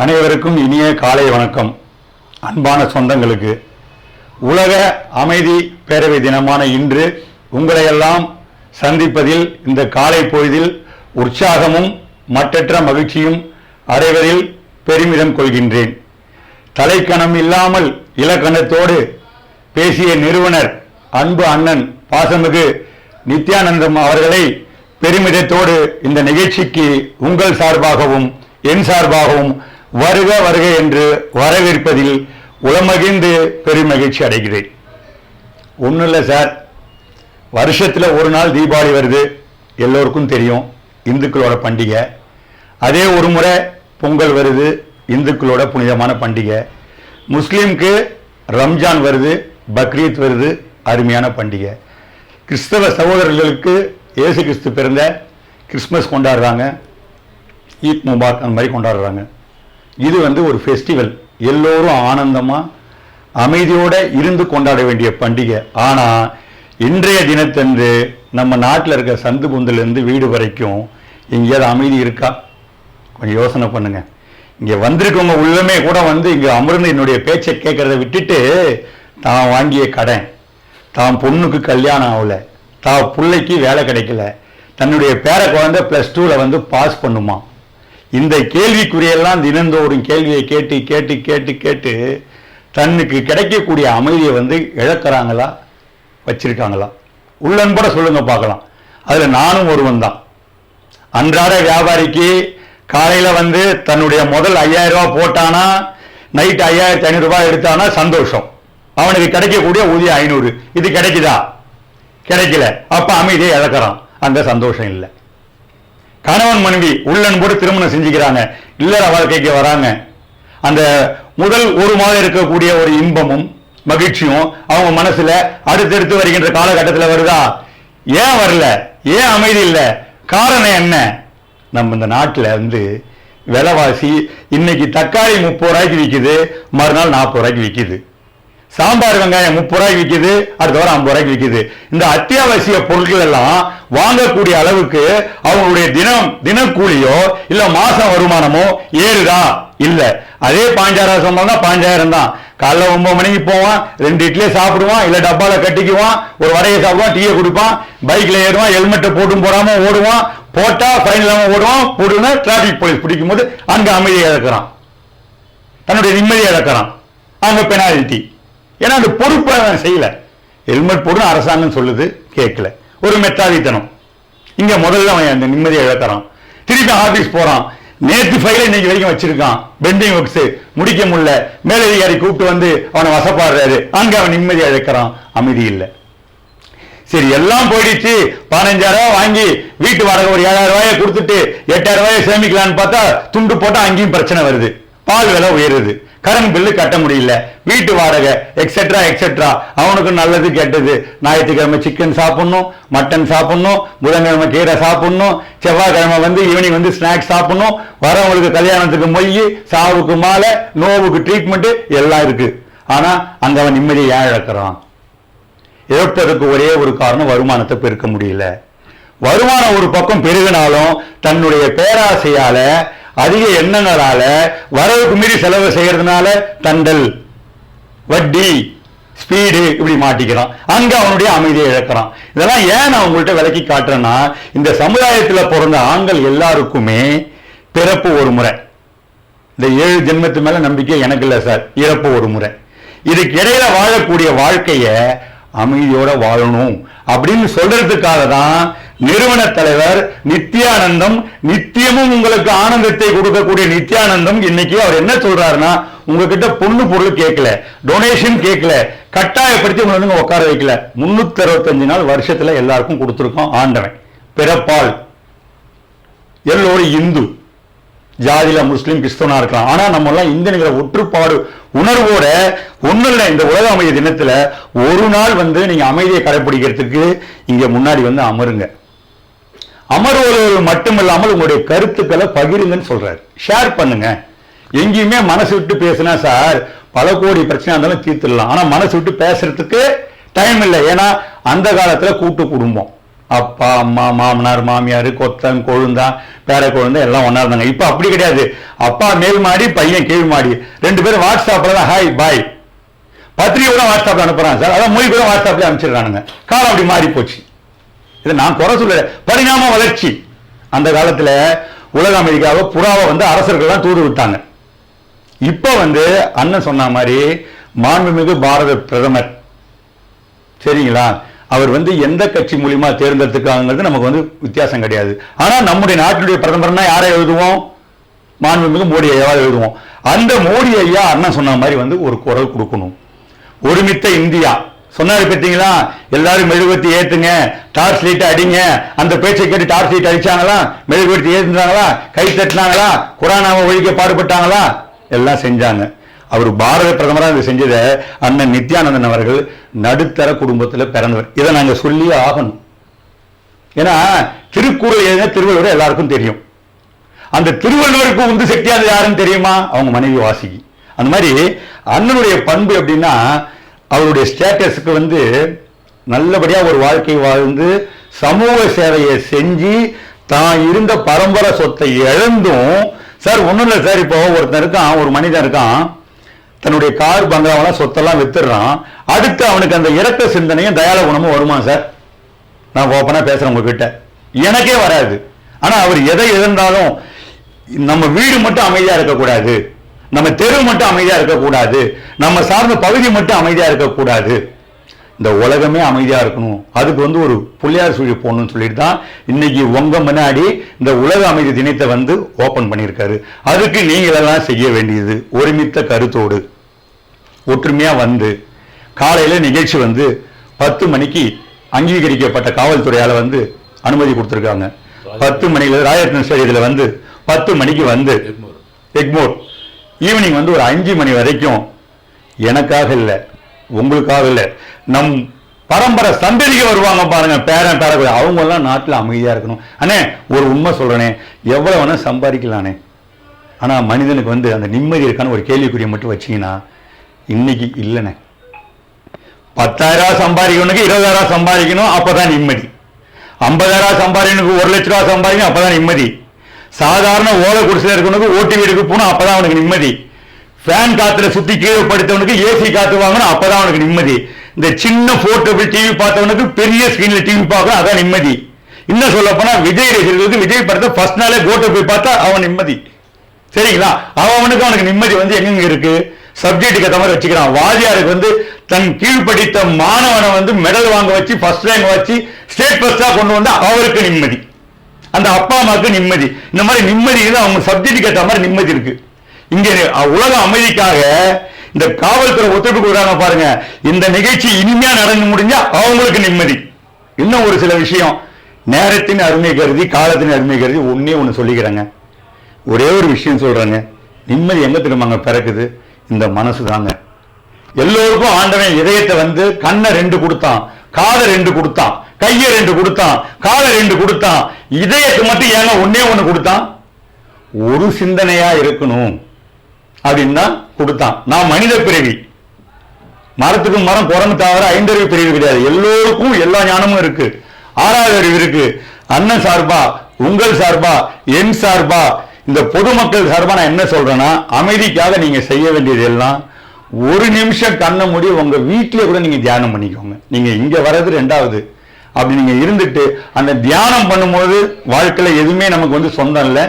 அனைவருக்கும் இனிய காலை வணக்கம். அன்பான சொந்தங்களுக்கு உலக அமைதி பேரவை தினமான இன்று உங்களையெல்லாம் சந்திப்பதில் இந்த காலை பொழுதில் உற்சாகமும் மற்றற்ற மகிழ்ச்சியும் அடைவதில் பெருமிதம் கொள்கின்றேன். தலைக்கணம் இல்லாமல் இலக்கணத்தோடு பேசிய நிறுவனர் அன்பு அண்ணன் பாசமிகு நித்யானந்தம் அவர்களை பெருமிதத்தோடு இந்த நிகழ்ச்சிக்கு உங்கள் சார்பாகவும் என் சார்பாகவும் வருக வருக என்று வரவேற்பதில் உளமகிழ்ந்து பெருமகிழ்ச்சி அடைகிறேன். ஒன்றும் இல்லை சார் வருஷத்தில் ஒரு நாள் தீபாவளி வருது எல்லோருக்கும் தெரியும் இந்துக்களோட பண்டிகை. அதே ஒரு முறை பொங்கல் வருது இந்துக்களோட புனிதமான பண்டிகை. முஸ்லீம்க்கு ரம்ஜான் வருது பக்ரீத் வருது அருமையான பண்டிகை. கிறிஸ்தவ சகோதரர்களுக்கு இயேசு கிறிஸ்து பிறந்த கிறிஸ்மஸ் கொண்டாடுறாங்க ஈத் முபாரக் அந்த மாதிரி கொண்டாடுறாங்க. இது வந்து ஒரு ஃபெஸ்டிவல் எல்லோரும் ஆனந்தமாக அமைதியோடு இருந்து கொண்டாட வேண்டிய பண்டிகை. ஆனால் இன்றைய தினத்தன்று நம்ம நாட்டில் இருக்க சந்து புந்திலிருந்து வீடு வரைக்கும் எங்கேயாவது அமைதி இருக்கா? கொஞ்சம் யோசனை பண்ணுங்க. இங்கே வந்திருக்கவங்க உள்ளமே கூட வந்து இங்கே அமர்ந்து என்னுடைய பேச்சை கேட்குறத விட்டுட்டு தான் வாங்கிய கடன். தான் பொண்ணுக்கு கல்யாணம் ஆகலை. தான் பிள்ளைக்கு வேலை கிடைக்கல. தன்னுடைய பேர குழந்தை ப்ளஸ் டூவில் வந்து பாஸ் பண்ணுமா? இந்த கேள்விக்குறியெல்லாம் தினந்தோறும் கேள்வியை கேட்டு கேட்டு கேட்டு கேட்டு தன்னுக்கு கிடைக்கக்கூடிய அமைதியை வந்து இழக்கிறாங்களா? வச்சிருக்காங்களா? உள்ளன்பட சொல்லுங்க பார்க்கலாம். அதில் நானும் ஒருவன் தான். அன்றாட வியாபாரிக்கு காலையில் வந்து தன்னுடைய முதல் ஐயாயிரம் ரூபா போட்டானா நைட் ஐயாயிரத்தி ஐநூறுரூபா எடுத்தானா சந்தோஷம். அவனுக்கு கிடைக்கக்கூடிய ஊதியம் ஐநூறு. இது கிடைக்குதா? கிடைக்கல. அப்போ அமைதியை இழக்கிறான். அந்த சந்தோஷம் இல்லை. கணவன் மனைவி உள்ளன்போடு திருமணம் செஞ்சுக்கிறாங்க. இல்லற வாழ்க்கைக்கு வராங்க. அந்த முதல் ஒரு மாதம் இருக்கக்கூடிய ஒரு இன்பமும் மகிழ்ச்சியும் அவங்க மனசுல அடுத்தடுத்து வருகின்ற காலகட்டத்தில் வருதா? ஏன் வரல? ஏன் அமைதி இல்லை? காரணம் என்ன? நம்ம இந்த நாட்டில் வந்து விலைவாசி இன்னைக்கு தக்காளி முப்பது ரூபாய்க்கு விற்கிது மறுநாள் நாற்பது ரூபாய்க்கு விற்கிது சாம்பார் வெங்காயம் முப்பது ரூபாய்க்கு விற்கிது அடுத்த வாரம் ஐம்பது ரூபாய்க்கு விற்கிது இந்த அத்தியாவசிய பொருட்கள் எல்லாம் வாங்கக்கூடிய அளவுக்கு அவங்களுடைய தினம் தினக்கூலியோ இல்ல மாசம் வருமானமோ ஏறுதா? இல்ல. அதே பாஞ்சாயிரம் சம்பளம் பாஞ்சாயிரம் தான். காலைல ஒன்பது மணிக்கு போவான் ரெண்டு இட்லியே சாப்பிடுவான் இல்ல டப்பால கட்டிக்குவான் ஒரு வடையை சாப்பிடுவான் டீயை குடிப்பான் பைக்ல ஏறுவான் ஹெல்மெட்டை போட்டும் போடாம ஓடுவான் போட்டா ஃபைன் இல்லாமல் ஓடுவான் போடுனா டிராபிக் போலீஸ் பிடிக்கும் போது அங்க அமைதியை இழக்கிறான். தன்னுடைய நிம்மதியை இழக்கிறான். அங்க பெனால்டி ஏன்னா அந்த பொறுப்பை அவன் செய்யலை. ஹெல்மெட் போடுன்னு அரசாங்கம் சொல்லுது கேட்கல. ஒரு மெத்தாவித்தனம் இங்கே முதல்ல அவன் அந்த நிம்மதியை இழக்கிறான். திருப்பி ஆஃபீஸ் போகிறான் நேற்று ஃபைலை இன்னைக்கு வரைக்கும் வச்சிருக்கான். பெண்டிங் ஒர்க்ஸு முடிக்க முடியல. மேலதிகாரி கூப்பிட்டு வந்து அவனை வசப்பாடுறாரு. அங்கே அவன் நிம்மதியை இழக்கிறான். அமைதி இல்லை. சரி எல்லாம் போயிடுச்சு. பதினஞ்சாயிரம் வாங்கி வீட்டு வாடகை ஒரு ஏழாயிரம் ரூபாயை கொடுத்துட்டு எட்டாயிரம் ரூபாயை சேமிக்கலான்னு பார்த்தா துண்டு போட்டால் அங்கேயும் பிரச்சனை வருது. பால் விலை உயருது. கரண்ட் பில்லு கட்ட முடியல. வீட்டு வாடகை எக்ஸெட்ரா எக்ஸெட்ரா அவனுக்கு நல்லது கெட்டது. ஞாயிற்றுக்கிழமை சிக்கன் சாப்பிடணும் மட்டன் சாப்பிடணும் புதன்கிழமை கீரை சாப்பிடணும் செவ்வாய்க்கிழமை வந்து ஈவினிங் வந்து ஸ்நாக்ஸ் சாப்பிடணும். வரவங்களுக்கு கல்யாணத்துக்கு மொய் சாவுக்கு மாலை நோவுக்கு ட்ரீட்மெண்ட்டு எல்லாம் இருக்கு. ஆனால் அங்கே அவன் நிம்மதியை ஏன் இழக்கிறான்? இழப்பதற்கு ஒரே ஒரு காரணம் வருமானத்தை பெருக்க முடியல. வருமானம் ஒரு பக்கம் பெருகினாலும் தன்னுடைய பேராசையால அதிக எண்ணங்களால வரவுக்கு மீறி செலவு செய்யறதுனால தண்டல் வட்டி ஸ்பீடு இப்படி மாட்டிக்கிறான். அங்க அவனுடைய அமைதியை இழக்கிறான். இதெல்லாம் ஏன் நான் உங்கள்கிட்ட விலக்கி காட்டுறேன்னா இந்த சமுதாயத்தில் பிறந்த ஆண்கள் எல்லாருக்குமே பிறப்பு ஒரு முறை. இந்த ஏழு ஜென்மத்து மேல நம்பிக்கை எனக்கு இல்லை சார் இறப்பு ஒரு முறை. இதுக்கு இடையில வாழக்கூடிய வாழ்க்கைய அமைதியோட வாழணும் அப்படின்னு சொல்றதுக்காக தான் நிறுவன தலைவர் நித்யானந்தம் நித்தியமும் உங்களுக்கு ஆனந்தத்தை கொடுக்கக்கூடிய நித்யானந்தம் இன்னைக்கு அவர் என்ன சொல்றாருன்னா உங்ககிட்ட பொண்ணு பொருள் கேட்கல டொனேஷன் கேட்கல கட்டாயப்படுத்தி உங்களை வந்து உட்கார வைக்கல. முன்னூத்தி அறுபத்தஞ்சு நாள் வருஷத்துல எல்லாருக்கும் கொடுத்துருக்கோம் ஆண்டவன். பிறப்பால். எல்லோரும் இந்து. ஜாதியில முஸ்லீம் கிறிஸ்தவனா இருக்கலாம். ஆனா நம்ம எல்லாம் இந்தியங்கிற ஒற்றுப்பாடு உணர்வோட ஒண்ணும் இல்லை. இந்த உலக அமைதி தினத்துல ஒரு நாள் வந்து நீங்க அமைதியை கடைபிடிக்கிறதுக்கு இங்க முன்னாடி வந்து அமருங்க. அமர்வுகள் மட்டுமில்லாமல் உங்களுடைய கருத்துக்களை பகிருங்கன்னு சொல்றாரு. ஷேர் பண்ணுங்க. எங்கேயுமே மனசு விட்டு பேசினா சார் பல கோடி பிரச்சனை இருந்தாலும் தீர்த்துடலாம். ஆனா மனசு விட்டு பேசுறதுக்கு டைம் இல்லை. ஏன்னா அந்த காலத்துல கூட்டு குடும்பம். அப்பா அம்மா மாமனார் மாமியார் கொத்தன் கொழுந்தான் பேர குழந்தை எல்லாம் ஒன்றா இருந்தாங்க. இப்போ அப்படி கிடையாது. அப்பா மேல் மாடி பையன் கீழ் மாடி. ரெண்டு பேரும் வாட்ஸ்அப்பில் தான் ஹாய் பாய் பத்திரிகை கூட வாட்ஸ்அப்பில் அனுப்புகிறாங்க சார். அதான் மொழி கூட வாட்ஸ்அப்பில் அனுப்பிச்சிடுறானுங்க. காலம் அப்படி மாறி போச்சு. இதை நான் குறை சொல்ல பரிணாம வளர்ச்சி. அந்த காலத்துல உலக அமெரிக்காவை புறாவை வந்து அரசர்கள்லாம் தூது விட்டாங்க. இப்போ வந்து அண்ணன் சொன்ன மாதிரி மாண்புமிகு பாரத பிரதமர். சரிங்களா? அவர் வந்து எந்த கட்சி மூலியமா தேர்ந்தெடுத்துக்காங்கிறது நமக்கு வந்து வித்தியாசம் கிடையாது. ஆனால் நம்முடைய நாட்டினுடைய பிரதமர்னா யாரை எழுதுவோம்? மாண்புமிகு மோடி ஐயாவை எழுதுவோம். அந்த மோடி ஐயா அண்ணன் சொன்ன மாதிரி வந்து ஒரு குரல் கொடுக்கணும். ஒருமித்த இந்தியா. சொன்னாரு பார்த்தீங்களா? எல்லாரும் மெழுகுவத்தி ஏத்துங்க டார்ச் லைட் அடிங்க. அந்த பேச்சை கேட்டு டார்ச் லைட் அடிச்சாங்களா? மெழுகுவத்தி ஏத்துனாங்களா? கை தட்டினாங்களா? குரானாவை ஒழிக்க பாடுபட்டாங்களா? எல்லாம் செஞ்சாங்க. அவர் பாரத பிரதமராக இதை செஞ்சதை அண்ணன் நித்யானந்தன் அவர்கள் நடுத்தர குடும்பத்தில் பிறந்தவர். இதை நாங்கள் சொல்லியே ஆகணும். ஏன்னா திருக்குறள் எழுதின திருவள்ளுவர் எல்லாருக்கும் தெரியும். அந்த திருவள்ளுவருக்கு உந்து சக்தியானது யாருன்னு தெரியுமா? அவங்க மனைவி வாசிக்கு அந்த மாதிரி அண்ணனுடைய பண்பு எப்படின்னா அவருடைய ஸ்டேட்டஸுக்கு வந்து நல்லபடியாக ஒரு வாழ்க்கை வாழ்ந்து சமூக சேவையை செஞ்சு தான் இருந்த பரம்பரை சொத்தை இழந்தும் சார் ஒன்றும் இல்லை சார் இப்போ ஒருத்தன் இருக்கான் ஒரு மனிதன் இருக்கான் தன்னுடைய கார் பங்களாவெல்லாம் சொத்தெல்லாம் வித்துடுறான். அடுத்து அவனுக்கு அந்த இறக்க சிந்தனையும் தயால குணமும் வருமா சார்? நான் ஓப்பனாக பேசுகிறேன் உங்ககிட்ட. எனக்கே வராது. ஆனால் அவர் எதை இருந்தாலும் நம்ம வீடு மட்டும் அமைதியாக இருக்கக்கூடாது. நம்ம தெரு மட்டும் அமைதியாக இருக்கக்கூடாது. நம்ம சார்ந்த பகுதி மட்டும் அமைதியாக இருக்கக்கூடாது. இந்த உலகமே அமைதியாக இருக்கணும். அதுக்கு வந்து ஒரு புள்ளியார் சுழி போடணும்னு சொல்லிட்டு தான் இன்னைக்கு உங்கள் முன்னாடி இந்த உலக அமைதி தினத்தை வந்து ஓப்பன் பண்ணியிருக்காரு. அதுக்கு நீங்களெல்லாம் செய்ய வேண்டியது. ஒருமித்த கருத்தோடு. ஒற்றுமையா வந்து காலையில நிகழ்ச்சி வந்து பத்து மணிக்கு அங்கீகரிக்கப்பட்ட காவல்துறையால வந்து அனுமதி கொடுத்திருக்காங்க. பத்து மணில ராயரத்ன ஸ்டேடியத்துல வந்து பத்து மணிக்கு வந்து எக்மோர். ஈவினிங் வந்து ஒரு அஞ்சு மணி வரைக்கும் எனக்காக இல்ல உங்களுக்காக இல்ல. நம் பரம்பரை சந்ததிக்கு வருவாங்க பாருங்க பேரன் பேர அவங்க எல்லாம் நாட்டுல அமைதியா இருக்கணும். அண்ணே ஒரு உண்மை சொல்றேனே எவ்வளவு வேணா சம்பாதிக்கலானே. ஆனா மனிதனுக்கு வந்து அந்த நிம்மதி இருக்கான்னு ஒரு கேள்விக்குறியை மட்டும் வச்சீங்கன்னா இன்னைக்கு இல்லைண்ணே. பத்தாயிரம் சம்பாதிக்கணுக்கு இருபதாயிரம் சம்பாதிக்கணும் அப்பதான் நிம்மதி. ஐம்பதாயிரம் சம்பாதிக்கணுக்கு ஒரு லட்ச ரூபா சம்பாதிக்கணும் அப்பதான் நிம்மதி. சாதாரண ஓலை குடிசையில் இருக்கவனுக்கு ஓட்டு வீடுக்கு போகணும் அப்பதான் அவனுக்கு நிம்மதி. ஃபேன் காத்துல சுத்தி கீழே படுத்தவனுக்கு ஏசி காத்து வாங்கணும் அப்பதான் அவனுக்கு நிம்மதி. இந்த சின்ன போர்ட்டபிள் டிவி பார்த்தவனுக்கு பெரிய ஸ்கிரீன்ல டிவி பார்க்கணும் அதான் நிம்மதி. இன்னும் சொல்ல போனா விஜய் ரசிகர்களுக்கு விஜய் படத்தை ஃபர்ஸ்ட் நாளே கோட்டை போய் பார்த்தா அவன் நிம்மதி. சரிங்களா? அவனுக்கு அவனுக்கு நிம்மதி வந்து எங்கெங்க இருக்கு? சப்ஜெக்டுக்கு ஏற்ற மாதிரி வச்சுக்கிறான். வாதியாருக்கு வந்து தன் கீழ்ப்படித்த மாணவனை வந்து மெடல் வாங்க வச்சு ஃபர்ஸ்ட் ரேங்க் வச்சு ஸ்டேட் ஃபர்ஸ்டா கொண்டு வந்தா அவருக்கு நிம்மதி. அந்த அப்பா அம்மாவுக்கு நிம்மதி. இந்த மாதிரி நிம்மதி இது அவங்க சப்ஜெக்ட்டுக்கு ஏற்ற மாதிரி நிம்மதி இருக்கு. இங்க உலக அமைதிக்காக இந்த காவல்துறை ஒத்துழைப்பு கொடுக்குறாங்க பாருங்க. இந்த நிகழ்ச்சி இனிமையா நடந்து முடிஞ்சா அவங்களுக்கு நிம்மதி. இன்னும் ஒரு சில விஷயம். நேரத்தின் அருமை கருதி காலத்தின் அருமை கருதி ஒன்னே ஒன்று சொல்லிக்கிறேங்க. ஒரே ஒரு விஷயம் சொல்கிறேங்க நிம்மதி எங்க திரும்பாங்க பிறக்குது? இந்த மனசு தாங்க. எல்லோருக்கும் ஆண்டவன் இதயத்தை வந்து கண்ணை ரெண்டு கொடுத்தான் காதை ரெண்டு கொடுத்தான் கையை ரெண்டு கொடுத்தான் காலை ரெண்டு கொடுத்தான். இதயத்தை மட்டும் ஏங்க ஒன்னே ஒன்று கொடுத்தான்? ஒரு சிந்தனையா இருக்கணும் அப்படின்னு தான் கொடுத்தான். நான் மனித பிறவி. மரத்துக்கு மரம் குரங்கு தவிர ஐந்தறிவு பிரிவு கிடையாது. எல்லோருக்கும் எல்லா ஞானமும் இருக்கு. ஆறாவது அறிவு இருக்கு. அண்ணன் சார்பா உங்கள் சார்பா என் சார்பா இந்த பொதுமக்கள் சார்பாக நான் என்ன சொல்றேன்னா அமைதிக்காக நீங்க செய்ய வேண்டியது எல்லாம் ஒரு நிமிஷம் கண்ணை மூடி உங்க வீட்டிலே கூட நீங்க தியானம் பண்ணிக்கோங்க. நீங்க இங்க வர்றது ரெண்டாவது. அப்படி நீங்க இருந்துட்டு அந்த தியானம் பண்ணும்போது வாழ்க்கையில் எதுவுமே நமக்கு வந்து சொந்தம் இல்லை.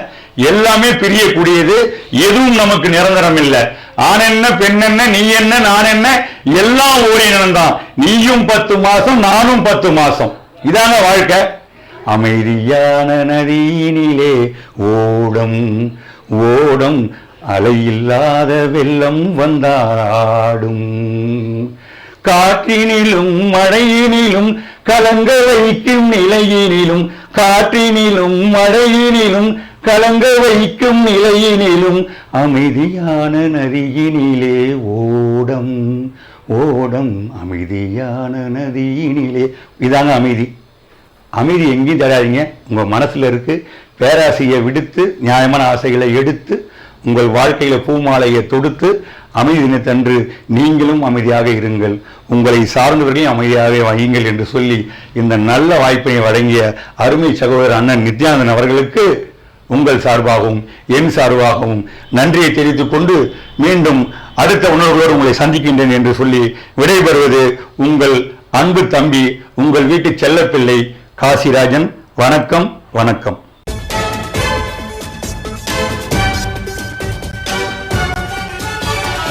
எல்லாமே பிரியக்கூடியது. எதுவும் நமக்கு நிரந்தரம் இல்லை. ஆண் என்ன பெண் என்ன நீ என்ன நான் என்ன எல்லாம் ஓரினம் தான் நீயும் பத்து மாசம் நானும் பத்து மாசம். இதாங்க வாழ்க்கை. அமைதியான நதியினிலே ஓடம் ஓடம் அலையில்லாத வெள்ளம் வந்தாடும். காற்றினிலும் மழையினிலும் கலங்க வைக்கும் நிலையினிலும் காற்றினிலும் மழையினிலும் கலங்க வைக்கும் நிலையினிலும் அமைதியான நதியினிலே ஓடம் ஓடம் அமைதியான நதியினிலே. இதாங்க அமைதி. அமைதி எங்கேயும் தேடாதீங்க. உங்கள் மனசில் இருக்குது பேராசையை விடுத்து நியாயமான ஆசைகளை எடுத்து உங்கள் வாழ்க்கையில் பூமாலையை தொடுத்து அமைதி தினத்தன்று நீங்களும் அமைதியாக இருங்கள். உங்களை சார்ந்தவர்களையும் அமைதியாக வையுங்கள் என்று சொல்லி இந்த நல்ல வாய்ப்பை வழங்கிய அருமை சகோதரர் அண்ணன் நித்யானந்தன் அவர்களுக்கு உங்கள் சார்பாகவும் என் சார்பாகவும் நன்றியை தெரிவித்துக் கொண்டு மீண்டும் அடுத்த உணர்வுகளோடு உங்களை சந்திக்கின்றேன் என்று சொல்லி விடைபெறுவது உங்கள் அன்பு தம்பி உங்கள் வீட்டு செல்லப்பிள்ளை காசிராஜன் வணக்கம் வணக்கம்.